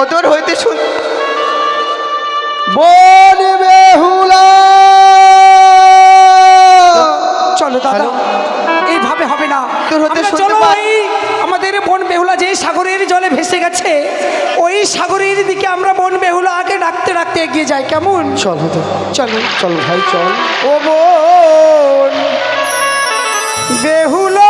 অদর হইতে শুন বন বেহুলা? চলো দাদা এইভাবে হবে না। তোর হতে চলো আমাদের বন বেহুলা যে সাগরের জলে ভেসে গেছে ওই সাগরের দিকে আমরা বন বেহুলাকে ডাকতে ডাকতে এগিয়ে যাই। কেমন? চল হতো চলো চল ভাই চল। ও বোন বেহুলা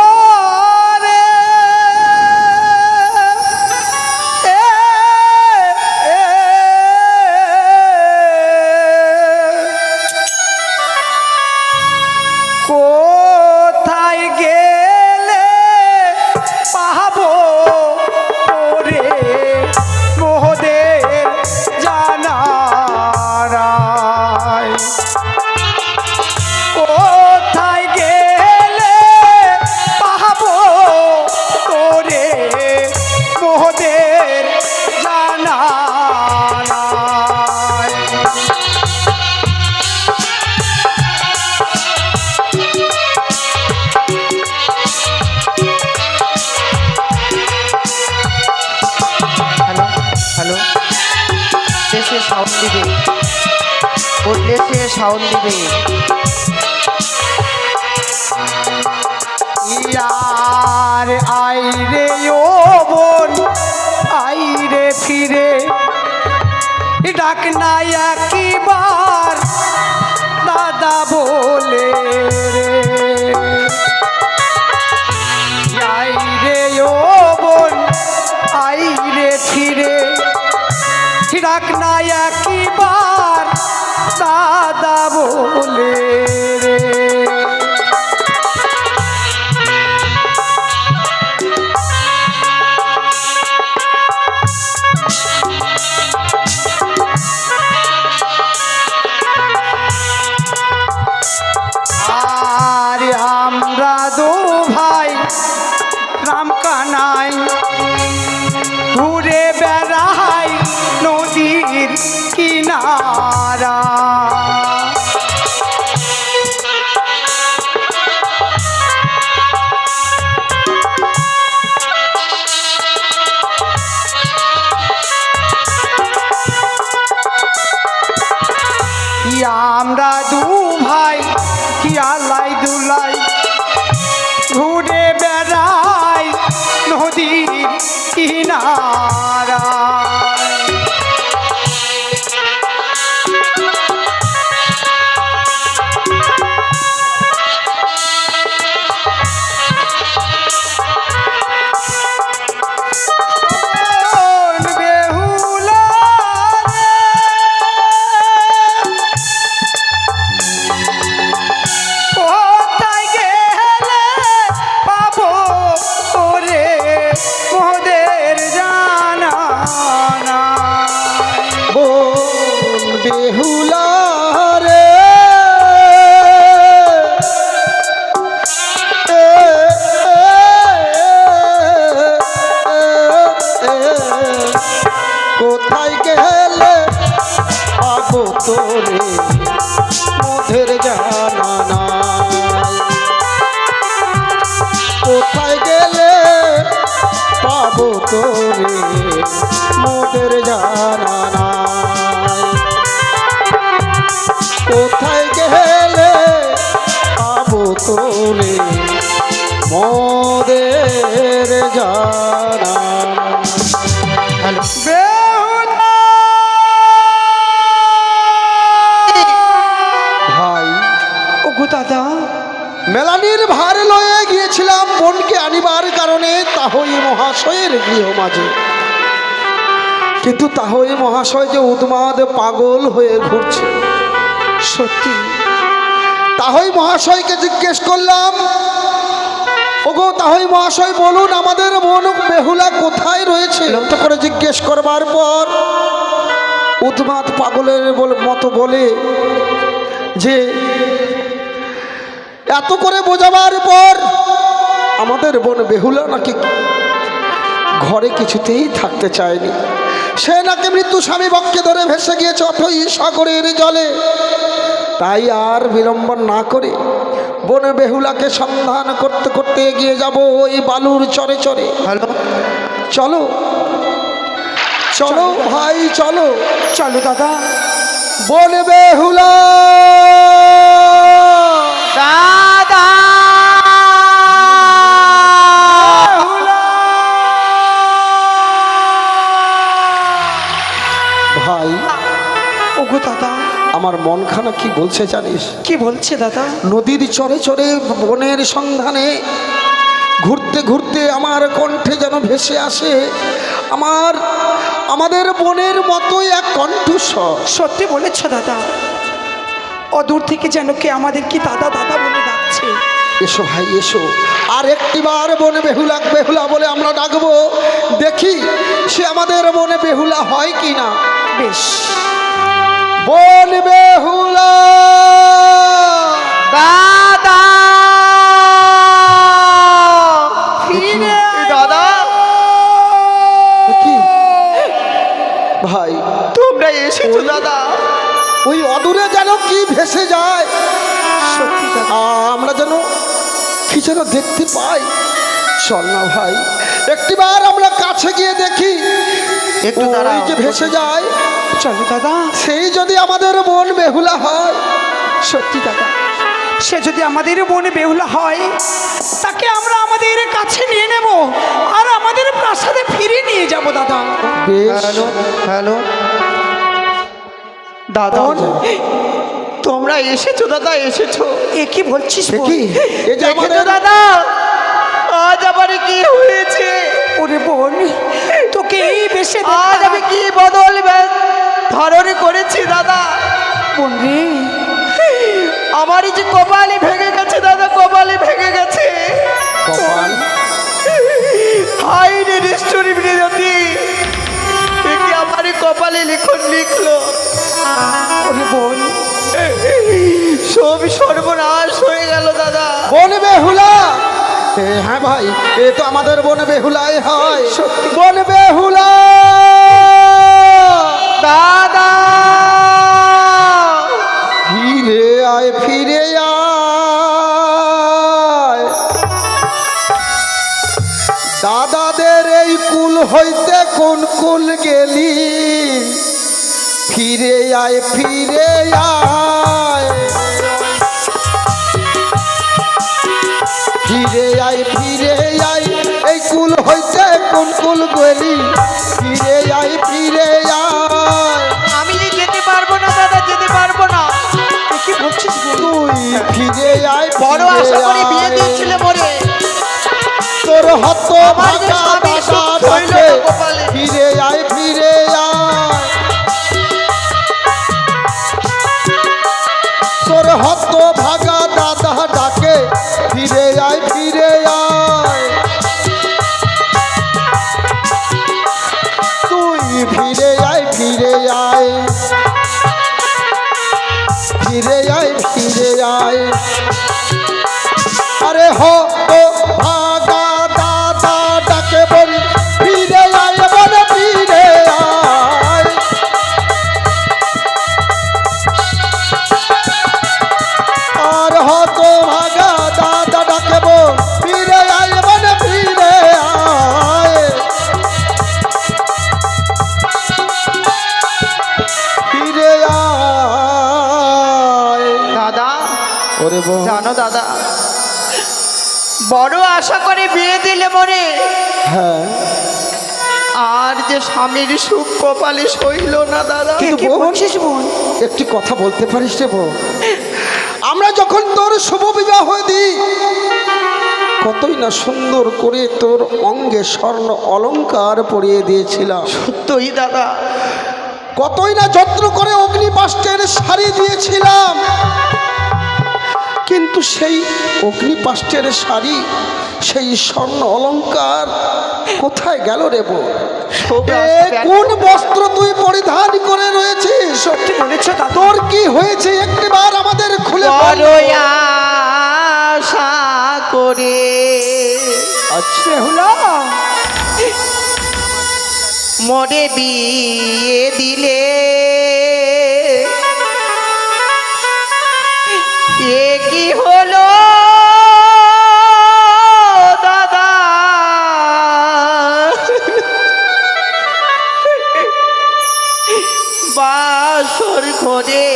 সাউন্ড দিবে ইয়ার আইরে ও বোন আইরে ফিরে। ডাক না একবার তোরে। মেলানির ভার লয়ে গিয়েছিলাম বোনকে আনিবার কারণে তাহই মহাশয়ের গৃহ মাঝে। কিন্তু তাহই মহাশয় যে উন্মাদ পাগল হয়ে ঘুরছে, সত্যি? তাহই মহাশয়কে জিজ্ঞেস করলাম, ওগো, তাহই মহাশয়, বলুন আমাদের বোন বেহুলা কোথায় রয়েছে? তো করে জিজ্ঞেস করবার পর উদ্মাদ পাগলের মতো বলে যে এত করে বোঝাবার পর আমাদের বোন বেহুলা নাকি ঘরে কিছুতেই থাকতে চায়নি। সে নাকি মৃত্যু স্বামী বক্ষে ধরে ভেসে গিয়েছে অথই সাগরের জলে। তাই আর বিলম্বন না করে বোন বেহুলাকে সন্ধান করতে করতে এগিয়ে যাব ওই বালুর চরে চরে। হ্যালো? চলো চলো। ভাই চলো। চলো দাদা। বোন বেহুলা! দাদা। ভাই ওগো দাদা। আমার মনখানা কি বলছে জানিস? কি বলছে দাদা? নদীর চরে চরে বনের সন্ধানে ঘুরতে ঘুরতে আমার কণ্ঠে যেন ভেসে আসে। আমার আমাদের বনের মতোই এক কণ্ঠস্বর। সত্যি বলেছ দাদা। অদূর থেকে যেন কে আমাদের কি দাদা দাদা বলে ডাকছে। এসো ভাই এসো। আর একটিবার বনে বেহুলা বেহুলা বলে আমরা ডাকবো। দেখি সে আমাদের বনে বেহুলা হয় কি না বেশ। বন ভেসে যায়। আমরা যেন কি যেন দেখতে পাই। চল না ভাই। একটিবার আমরা কাছে গিয়ে দেখি। একটু ওই যে ভেসে যায়। চলো দাদা। সেই যদি আমাদের মন বেহুলা হয়। সত্যি দাদা। সে যদি আমাদের বনে বেহুলা হয় তাকে আমরা আমাদের কাছে নিয়ে নেব আর আমাদের প্রাসাদে ফিরে নিয়ে যাব দাদা। Hello hello. দাদা। তোমরা এসেছ দাদা এসেছ। এ কি বলছিস কি? দাদা আজ আবার কি হয়েছে? ওরে বোন তোকে এই বেশে আজ আমি কি বদল ধারণ করেছি দাদা? বোন রে। আমার যে কপালে ভেঙে গেছে দাদা কপালে ভেঙে গেছে। কপাল? হাই রে বিরতি আমার কপালে লিখন লিখলো। ওরে বোন সব সর্বনাশ হয়ে গেল দাদা। বন বেহুলা। হ্যাঁ ভাই এ তো আমাদের বন বেহুলাই হয়। বন বেহুলা। দাদা। ফিরে আয় ফিরে আয়। দাদাদের এই কুল হইতে কোন কুল গেলি? ফিরে আয় ফিরে আয়। আয় ফিরে আয়। এই কুল হইতে কোন কুল গেলি? ফিরে আয় ফিরে আয়। আমি যেতে পারব না দাদা যেতে পারব না। কি বলছিস তুই ফিরে আয় বড় আশা করে বিয়ে। দিয়েছিল মোরে। তোর হত যে ভাগা দাদা কপালে। ফিরে আয় ফিরে জানো দাদা বড় আশা করে বিয়ে দিলে মরে হ্যাঁ। আর যে স্বামীর সুখ কপালে সইল না দাদা একটি কথা বলতে পারিস রে বোন আমরা যখন তোর শুভ বিবাহ দিই কতই না সুন্দর করে তোর অঙ্গে স্বর্ণ অলঙ্কার পরিয়ে দিয়েছিলাম। সত্যই দাদা। কতই না যত্ন করে অগ্নিপাষ্টের শাড়ি দিয়েছিলাম। কিন্তু সেই অগ্নিপাষ্টের শাড়ি সেই স্বর্ণ অলঙ্কার কোথায় গেল রে রাস্তা কোন বস্ত্র তুই পরিধান করে রয়েছিস? সত্যি বলেছ তোর কি হয়েছে? একটিবার আমাদের খুলে। আশা করে। আচ্ছা মরে বিয়ে দিলে এ কি হলো? দাদা। বাসর খোঁজে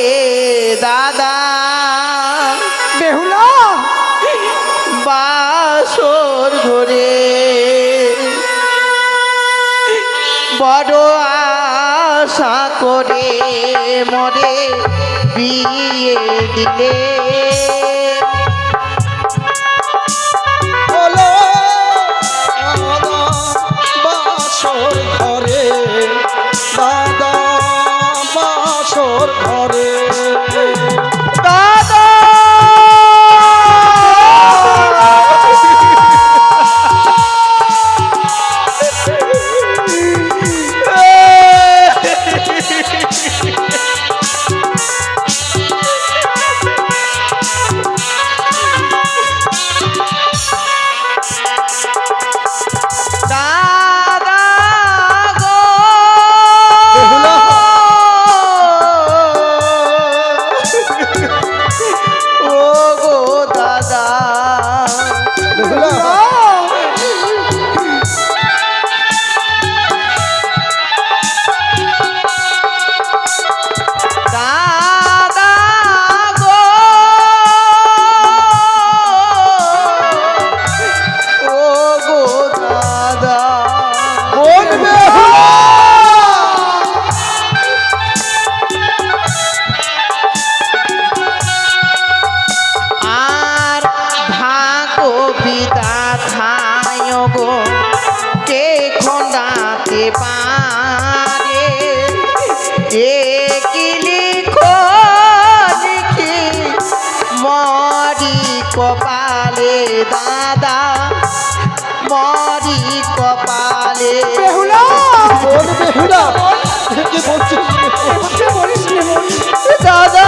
দাদা। বেহুলা। বাসর ধরে বড় আশা করে মরে ডুবিয়ে দিলে ঘরে দাদা বাসর ঘরে কি লিখো? মরি কপালে দাদা মরি কপালে বেহুলা! বল দাদা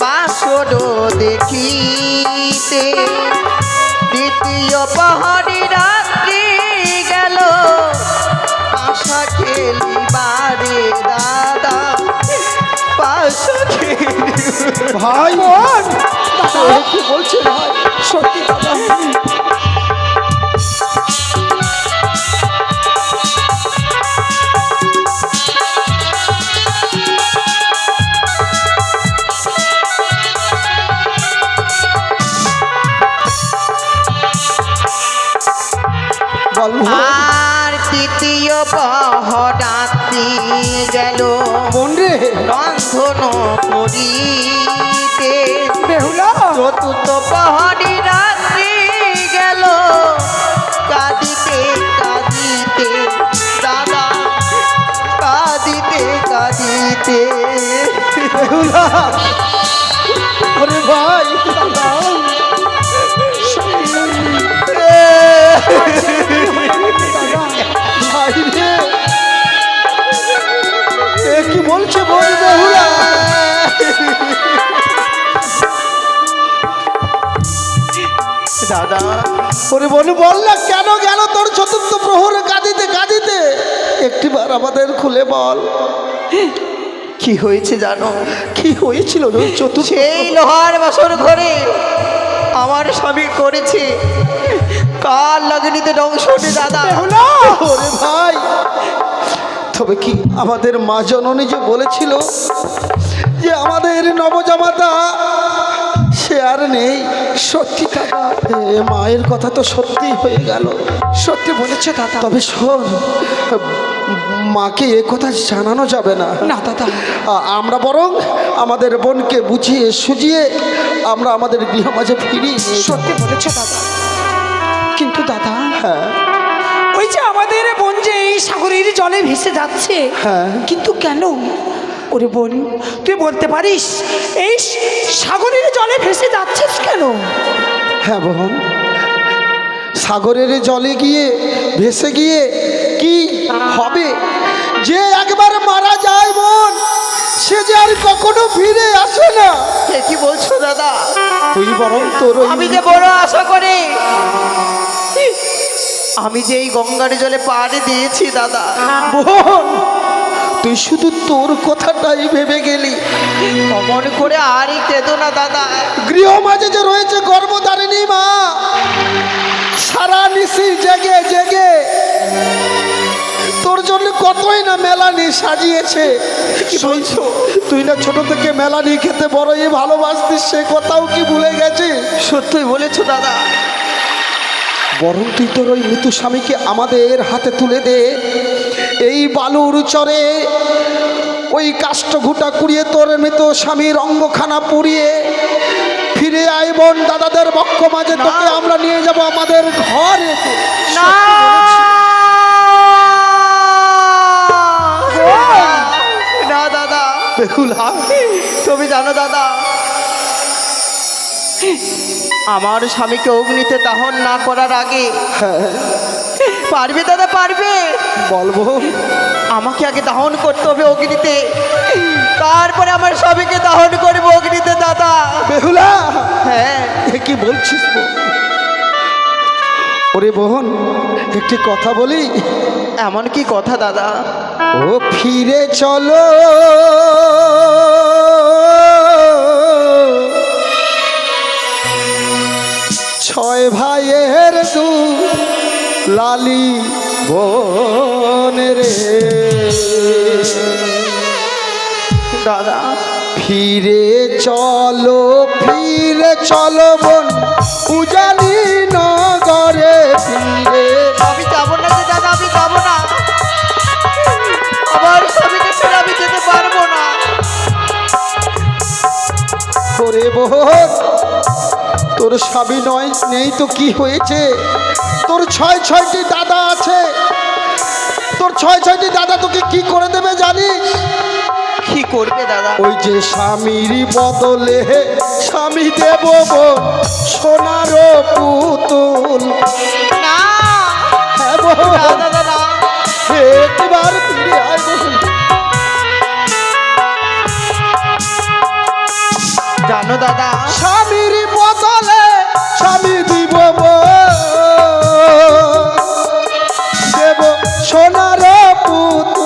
বাসর দেখিতে দ্বিতীয় পহরি রাত্রি গেল। আশা খেলি বারে দাদা পাশা খেলি ভাই বলছে সত্যি কথা সহ ডাকি গেল বন্ধে রন্ধন করিতে। চতুর্থ পহরি রাত্রি গেল। কাঁদিতে কাঁদিতে দাদা কাঁদিতে কাঁদিতে। ওরে বা দাদা। ওরে বলি বল না কেন গেল তোর চতুর্থ প্রহর কাঁদিতে কাঁদিতে একটিবার আমাদের খুলে বল। কি হয়েছে জানো? কি হয়েছিল সেই লোহার বাসর ঘরে আমার স্বামী করেছে। কার লগ্নিতে ডংস ওঠে দাদা। ওরে ভাই! তবে কি আমাদের মা জননী যে বলেছিল যে আমাদের নবজামাতা সে আর নেই। সত্যি দাদা মায়ের কথা তো সত্যি হয়ে গেল। সত্যি বলেছে দাদা। তবে শোন মাকে এ কথা জানানো যাবে না। না দাদা। আমরা বরং আমাদের বোনকে বুঝিয়ে সুজিয়ে আমরা আমাদের গৃহ মাঝে ফিরি। সত্যি বলেছে দাদা। কিন্তু দাদা হ্যাঁ। ওই যে আমাদের বোন যে এই সাগরের জলে ভেসে যাচ্ছে হ্যাঁ। কিন্তু কেন? ওরে বোন তুই বলতে পারিস এই সাগরের জলে ভেসে যাচ্ছিস কেন? হ্যাঁ বোন সাগরের জলে গিয়ে ভেসে গিয়ে কি হবে? যে একবার মারা যায় বোন সে যে আর কখনো ফিরে আসে না। কি বলছো দাদা? তুই বরং তোর আমি যে বড় আশা করে। আমি যে এই গঙ্গার জলে পাড়ে দিয়েছি দাদা। বোন তুই শুধু তোর কথাটাই ভেবে গেলি। অমন করে আরই কেঁদো না দাদা। গৃহ মাঝে যে রয়েছে গর্ভধারিণী মা সারা নিশি জেগে জেগে। তোর জন্য কতই না মেলানি সাজিয়েছে। তুই না ছোট থেকে মেলানি খেতে বড়ই ভালোবাসতিস সে কথাও কি ভুলে গেছিস? সত্যি বলেছ দাদা। বরং তুই তোর ওই মৃত্যু স্বামীকে আমাদের হাতে তুলে দে। এই বালুর চরে ওই কাষ্ঠ ঘুটা কুড়িয়ে তোর মৃত স্বামীর অঙ্গখানা পুড়িয়ে ফিরে আই বোন দাদাদের বক্ষ মাঝে তোকে আমরা নিয়ে যাব আমাদের ঘরে। না। না দাদা। বেহুলা। তুমি জানো দাদা আমার স্বামীকে অগ্নিতে দাহন না করার আগে হ্যাঁ। পারবে দাদা পারবে। বলব আমাকে আগে দাহন করতে হবে অগ্নিতে। তারপরে আমার স্বামীকে দাহন করব অগ্নিতে দাদা। বেহুলা! হ্যাঁ। কি বলছিস? ওরে বোন একটি কথা বলি? এমন কি কথা দাদা? ও ফিরে চলো। লালি বোন রে। দাদা ফিরে চলো ফিরে চলো বোন। উজানি নগরে ফিরে। আমি যাব না যে দাদা আমি যাব না। আমার স্বামীকে ছেড়ে আমি যেতে পারব না। করে বোন তোর স্বামী নয় নেই তো কি হয়েছে? তোর ছয় ছয়টি দাদা আছে। তোর ছয় ছয়টি দাদা তোকে কি করে দেবে জানিস? কি করবে দাদা? ওই যে স্বামীর বদলে স্বামী দেব সোনার পুতুল। হ্যাঁ জানো দাদা স্বামীর স্বামী দিব দেব সোনার পুত